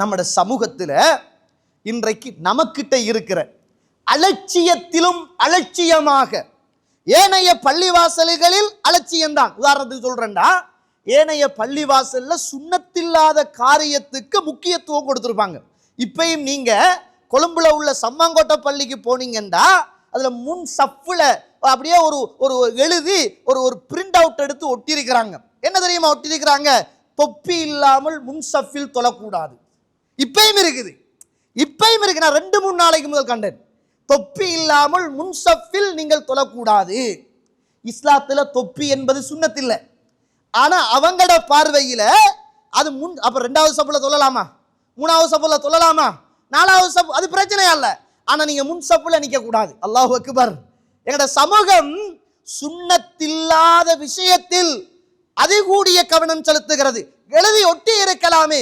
நம்மட சமூகத்தில் இன்றைக்கு நமக்கிட்ட இருக்கிற அலட்சியத்திலும் அலட்சியமாக ஏனைய பள்ளிவாசல்களில் அலட்சியம்தான். உதாரணத்துக்கு சொல்றேன்டா ஏனைய பள்ளிவாசல்ல சுண்ணத்தில்லாத காரியத்துக்கு முக்கியத்துவம் கொடுத்துருப்பாங்க. இப்பயும் நீங்க கொழும்புல உள்ள சம்மாங்கோட்டை பள்ளிக்கு போனீங்கன்னா அதுல முன் சப்புல அப்படியே ஒரு ஒரு எழுதி ஒரு ஒரு பிரிண்ட் அவுட் எடுத்து ஒட்டியிருக்கிறாங்க. என்ன தெரியுமா ஒட்டியிருக்கிறாங்க? தொப்பி இல்லாமல் முன் சஃப்பில் தொழக்கூடாது இப்பயும் இருக்குது. இப்பயும் இருக்கு. நான் ரெண்டு மூணு நாளைக்கு முதல் கண்டேன். தொப்பி இல்லாமல் முன்சஃபில் நீங்கள் தொழக்கூடாது. இஸ்லாத்தில் தொப்பி என்பது சுண்ணத்தில்லை. ஆனால் அவங்களோட பார்வையில் அது முன் அப்போ ரெண்டாவது சப்புல தொழலாமா? மூணாவது சப்பில் தொழலாமா? நாலாவது சப் அது பிரச்சனையா இல்லை ஆனால் நீங்கள் முன் சப்பில் நிற்கக்கூடாது கூடாது. அல்லாஹ் அக்பர். எங்களோட சமூகம் சுண்ணத்தில்லாத விஷயத்தில் அதிகூடிய கவனம் செலுத்துகிறது. எழுதி ஒட்டி இருக்கலாமே.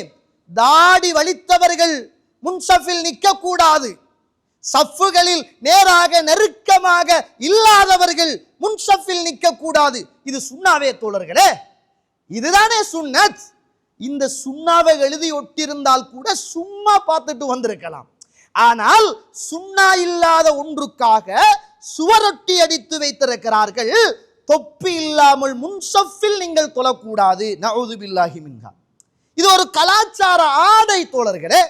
தாடி வலித்தவர்கள் முன்சஃபில் நிற்கக்கூடாது. சஃப்புகளில் நேராக நெருக்கமாக இல்லாதவர்கள் முன்சஃபில் நிற்கக்கூடாது. இது சுண்ணாவே தோழர்களே. இதுதானே சுண்ணத். இந்த சுண்ணாவை எழுதி ஒட்டியிருந்தால் கூட சும்மா பார்த்துட்டு வந்திருக்கலாம். ஆனால் சுண்ணா இல்லாத ஒன்றுக்காக சுவரொட்டி அடித்து வைத்திருக்கிறார்கள். தொப்பி இல்லாமல் முன்சஃபில் நீங்கள் தொழக்கூடாது நவுது பில்லாஹி மின்ஹா. இது ஒரு கலாச்சார ஆடை தோழர்களே.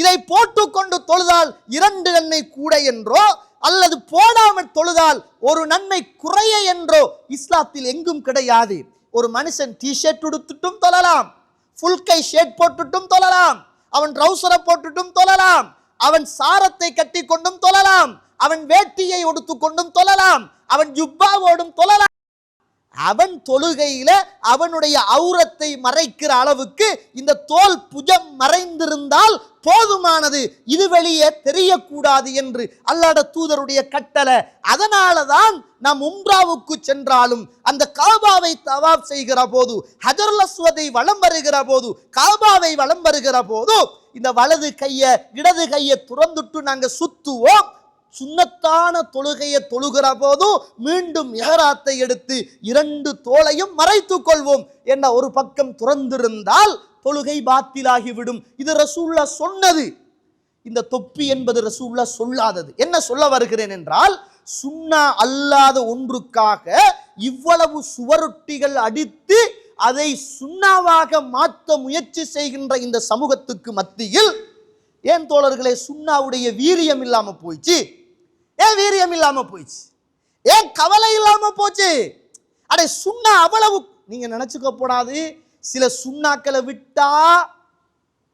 இதை போட்டுக்கொண்டு தொழுதால் இரண்டு நன்மை கூட என்றோ அல்லது போடாமல் தொழுதால் ஒரு நன்மை குறைய என்றோ இஸ்லாத்தில் எங்கும் கிடையாது. ஒரு மனுஷன் டி ஷர்ட் உடுத்துட்டும் தொழலாம். ஃபுல் கை ஷர்ட் போட்டுட்டும் தொழலாம். அவன் ட்ரௌசரை போட்டுட்டும் தொழலாம். அவன் சாரத்தை கட்டி கொண்டும் தொழலாம். அவன் வேட்டியை உடுத்து கொண்டும் தொழலாம். அவன் ஜுப்பாவோடும் தொழலாம். அவன் தொழுகையில அவனுடைய அவுரத்தை மறைக்கிற அளவுக்கு இந்த தோல் புஜம் மறைந்திருந்தால் போதுமானது. இது வெளியே தெரியக்கூடாது என்று அல்லாட தூதருடைய கட்டளை. அதனால தான் நாம் உம்ராவுக்கு சென்றாலும் அந்த காபாவை தவாப் செய்கிற போது ஹஜர்லஸ்வதை வளம் வலம் வருகிற போது காபாவை வலம் வருகிற போது இந்த வலது கையை இடது கையை துறந்துட்டு நாங்கள் சுத்துவோம். சுண்ணத்தான தொழுகையை தொழுகிற போதும் மீண்டும் எஹராத்தை எடுத்து இரண்டு தோளையும் மறைத்து கொள்வோம் என்ற ஒரு பக்கம் துறந்திருந்தால் தொழுகை பாத்திலாகிவிடும். இது ரசூல்லா சொன்னது. இந்த தொப்பி என்பது ரசூல்லா சொல்லாதது. என்ன சொல்ல வருகிறேன் என்றால் சுண்ணா அல்லாத ஒன்றுக்காக இவ்வளவு சுவரொட்டிகள் அடித்து அதை சுண்ணாவாக மாற்ற முயற்சி செய்கின்ற இந்த சமூகத்துக்கு மத்தியில் ஏன் தோழர்களே சுண்ணாவுடைய வீரியம் இல்லாமல் போயிடுச்சு ஏன் வீரியம் இல்லாமல் போயிடுச்சு. ஏன் கவலை இல்லாமல் போச்சு? அடே சுண்ணா அவ்வளவு நீங்கள் நினச்சிக்க கூடாது. சில சுண்ணாக்களை விட்டா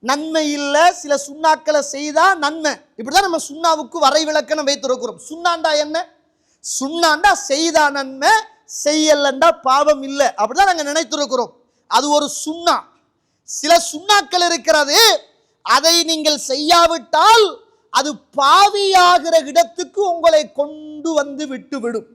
நன்மை இல்லை. சில சுண்ணாக்களை செய்தா நன்மை. இப்படிதான் நம்ம சுண்ணாவுக்கு வரை விளக்கணம் வைத்திருக்கிறோம் சுண்ணாண்டா என்ன? சுண்ணாண்டா செய்தா நன்மை செய்யலண்டா பாவம் இல்லை. அப்படிதான் நாங்கள் நினைத்திருக்கிறோம் அது ஒரு சுண்ணா. சில சுண்ணாக்கள் இருக்கிறது அதை நீங்கள் செய்யாவிட்டால் அது பாவியாகிற இடத்துக்கு உங்களை கொண்டு வந்து விட்டு விடும்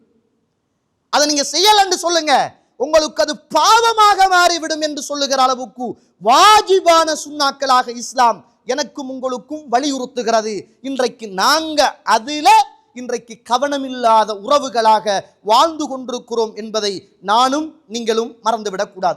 அதை நீங்க செய்யலன்னு சொல்லுங்க. உங்களுக்கு அது பாவமாக மாறிவிடும் என்று சொல்லுகிற அளவுக்கு வாஜிபான சுண்ணாக்களாக இஸ்லாம் எனக்கும் உங்களுக்கும் வலியுறுத்துகிறது. இன்றைக்கு நாங்க அதில் இன்றைக்கு கவனமில்லாத உறவுகளாக வாழ்ந்து கொண்டிருக்கிறோம் என்பதை நானும் நீங்களும் மறந்துவிடக் கூடாது